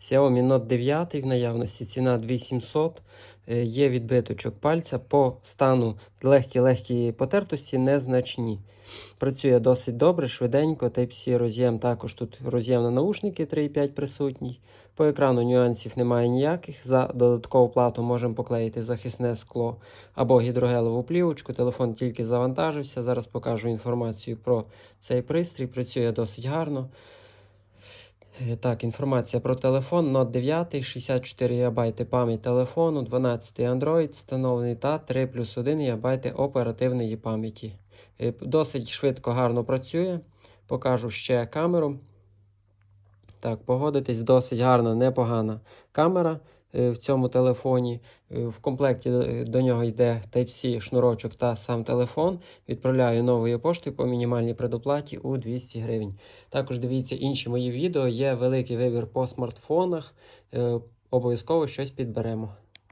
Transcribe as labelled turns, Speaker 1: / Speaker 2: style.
Speaker 1: Xiaomi Note 9 в наявності, ціна 2700. Е, Є відбиточок пальця по стану легкі-легкі потертості незначні. Працює досить добре, швиденько. Type-C роз'єм також тут роз'єм на наушники 3.5 присутній. По екрану нюансів немає ніяких. За додаткову плату можемо поклеїти захисне скло або гідрогелеву плівочку. Телефон тільки завантажився. Зараз покажу інформацію про цей пристрій. Працює досить гарно. Е, Так, інформація про телефон Note 9, 64 ГБ пам'ять телефону, 12 Android встановлений та 3 плюс 1 ГБ оперативної пам'яті. Е, Досить швидко, гарно працює. Покажу ще камеру. Так, погодитись, досить гарна, непогана камера в цьому телефоні. Е, В комплекті е, до нього йде Type-C шнурочок та сам телефон. Відправляю новою поштою по мінімальній предоплаті у 200 гривень. Також дивіться інші мої відео. Є великий вибір по смартфонах. Е, Обов'язково щось підберемо.